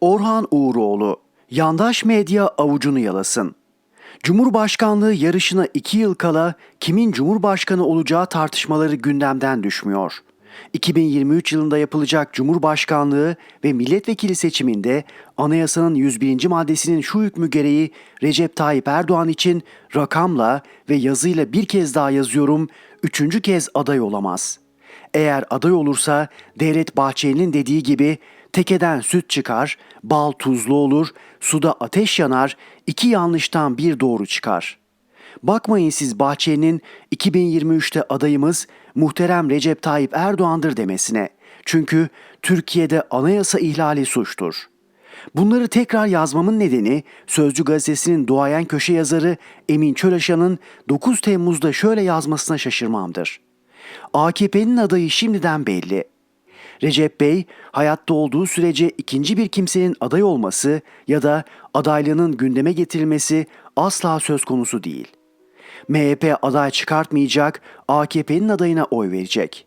Orhan Uğuroğlu, yandaş medya avucunu yalasın. Cumhurbaşkanlığı yarışına iki yıl kala kimin cumhurbaşkanı olacağı tartışmaları gündemden düşmüyor. 2023 yılında yapılacak Cumhurbaşkanlığı ve milletvekili seçiminde anayasanın 101. maddesinin şu hükmü gereği Recep Tayyip Erdoğan için rakamla ve yazıyla bir kez daha yazıyorum, üçüncü kez aday olamaz. Eğer aday olursa Devlet Bahçeli'nin dediği gibi tekeden süt çıkar, bal tuzlu olur, suda ateş yanar, iki yanlıştan bir doğru çıkar. Bakmayın siz Bahçeli'nin 2023'te adayımız muhterem Recep Tayyip Erdoğan'dır demesine. Çünkü Türkiye'de anayasa ihlali suçtur. Bunları tekrar yazmamın nedeni Sözcü gazetesinin duayen köşe yazarı Emin Çölaşan'ın 9 Temmuz'da şöyle yazmasına şaşırmamdır. AKP'nin adayı şimdiden belli. Recep Bey hayatta olduğu sürece ikinci bir kimsenin aday olması ya da adaylığının gündeme getirilmesi asla söz konusu değil. MHP aday çıkartmayacak, AKP'nin adayına oy verecek.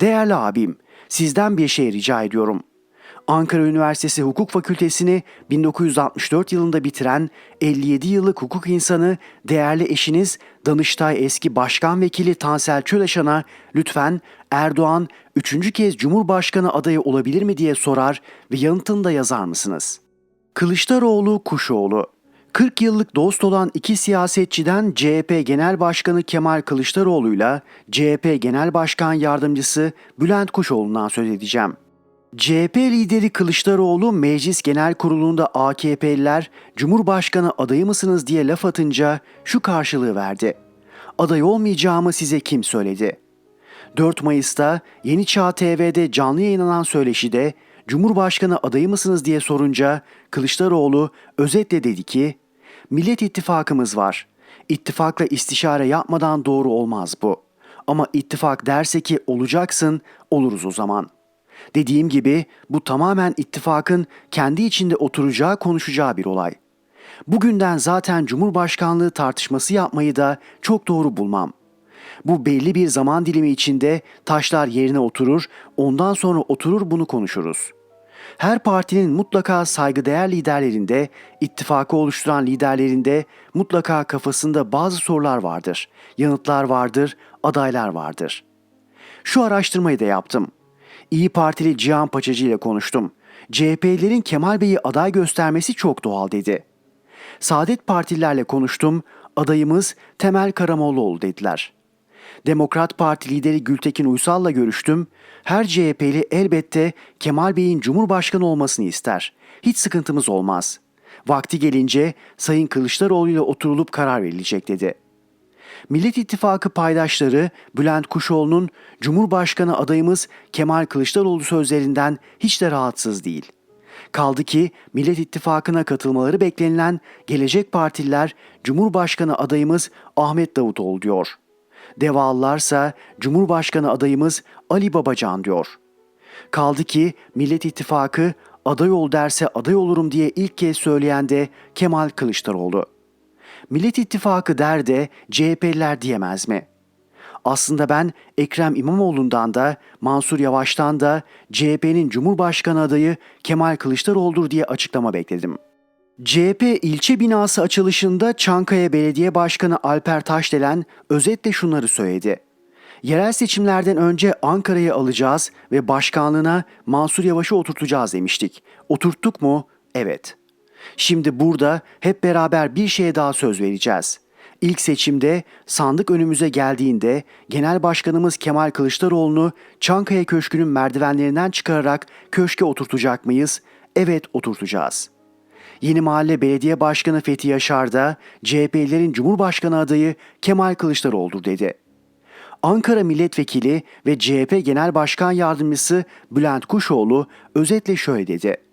Değerli abim, sizden bir şey rica ediyorum. Ankara Üniversitesi Hukuk Fakültesini 1964 yılında bitiren 57 yıllık hukuk insanı değerli eşiniz Danıştay eski Başkan Vekili Tansel Çöleşan'a lütfen Erdoğan üçüncü kez Cumhurbaşkanı adayı olabilir mi diye sorar ve yanıtını da yazar mısınız? Kılıçdaroğlu Kuşoğlu 40 yıllık dost olan iki siyasetçiden CHP Genel Başkanı Kemal Kılıçdaroğlu ile CHP Genel Başkan Yardımcısı Bülent Kuşoğlu'ndan söz edeceğim. CHP lideri Kılıçdaroğlu Meclis Genel Kurulu'nda AKP'liler Cumhurbaşkanı adayı mısınız diye laf atınca şu karşılığı verdi. Aday olmayacağımı size kim söyledi? 4 Mayıs'ta Yeni Çağ TV'de canlı yayınlanan söyleşide Cumhurbaşkanı adayı mısınız diye sorunca Kılıçdaroğlu özetle dedi ki Millet İttifakımız var. İttifakla istişare yapmadan doğru olmaz bu. Ama ittifak derse ki olacaksın oluruz o zaman.'' Dediğim gibi bu tamamen ittifakın kendi içinde oturacağı konuşacağı bir olay. Bugünden zaten Cumhurbaşkanlığı tartışması yapmayı da çok doğru bulmam. Bu belli bir zaman dilimi içinde taşlar yerine oturur, ondan sonra oturur bunu konuşuruz. Her partinin mutlaka saygıdeğer liderlerinde, ittifakı oluşturan liderlerinde mutlaka kafasında bazı sorular vardır, yanıtlar vardır, adaylar vardır. Şu araştırmayı da yaptım. İyi Partili Cihan Paçacı ile konuştum. CHP'lerin Kemal Bey'i aday göstermesi çok doğal dedi. Saadet Partililerle konuştum. Adayımız Temel Karamollaoğlu dediler. Demokrat Parti lideri Gültekin Uysal'la görüştüm. Her CHP'li elbette Kemal Bey'in Cumhurbaşkanı olmasını ister. Hiç sıkıntımız olmaz. Vakti gelince Sayın Kılıçdaroğlu ile oturulup karar verilecek dedi.'' Millet İttifakı paydaşları Bülent Kuşoğlu'nun Cumhurbaşkanı adayımız Kemal Kılıçdaroğlu sözlerinden hiç de rahatsız değil. Kaldı ki Millet İttifakı'na katılmaları beklenilen Gelecek Partililer Cumhurbaşkanı adayımız Ahmet Davutoğlu diyor. Devalılarsa Cumhurbaşkanı adayımız Ali Babacan diyor. Kaldı ki Millet İttifakı aday ol derse aday olurum diye ilk kez söyleyen de Kemal Kılıçdaroğlu. Millet İttifakı der de CHP'liler diyemez mi? Aslında ben Ekrem İmamoğlu'ndan da Mansur Yavaş'tan da CHP'nin Cumhurbaşkanı adayı Kemal Kılıçdaroğlu'dur diye açıklama bekledim. CHP ilçe binası açılışında Çankaya Belediye Başkanı Alper Taşdelen özetle şunları söyledi. Yerel seçimlerden önce Ankara'yı alacağız ve başkanlığına Mansur Yavaş'ı oturtacağız demiştik. Oturttuk mu? Evet. Şimdi burada hep beraber bir şeye daha söz vereceğiz. İlk seçimde sandık önümüze geldiğinde Genel Başkanımız Kemal Kılıçdaroğlu'nu Çankaya Köşkü'nün merdivenlerinden çıkararak köşke oturtacak mıyız? Evet oturtacağız. Yeni Mahalle Belediye Başkanı Fethi Yaşar da CHP'lilerin Cumhurbaşkanı adayı Kemal Kılıçdaroğlu'dur dedi. Ankara Milletvekili ve CHP Genel Başkan Yardımcısı Bülent Kuşoğlu özetle şöyle dedi.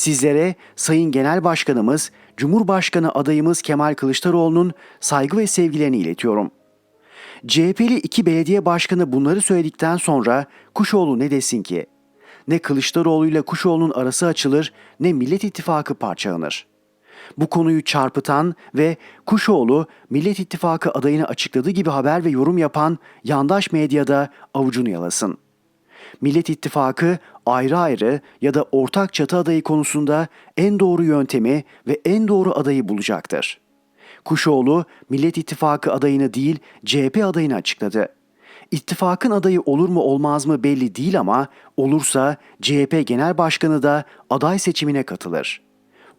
Sizlere Sayın Genel Başkanımız, Cumhurbaşkanı adayımız Kemal Kılıçdaroğlu'nun saygı ve sevgilerini iletiyorum. CHP'li iki belediye başkanı bunları söyledikten sonra Kuşoğlu ne desin ki? Ne Kılıçdaroğlu ile Kuşoğlu'nun arası açılır ne Millet İttifakı parçalanır. Bu konuyu çarpıtan ve Kuşoğlu Millet İttifakı adayını açıkladığı gibi haber ve yorum yapan yandaş medyada avucunu yalasın.'' Millet İttifakı ayrı ayrı ya da ortak çatı adayı konusunda en doğru yöntemi ve en doğru adayı bulacaktır. Kuşoğlu Millet İttifakı adayını değil CHP adayını açıkladı. İttifakın adayı olur mu olmaz mı belli değil ama olursa CHP Genel Başkanı da aday seçimine katılır.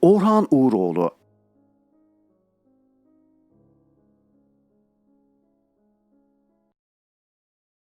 Orhan Uğuroğlu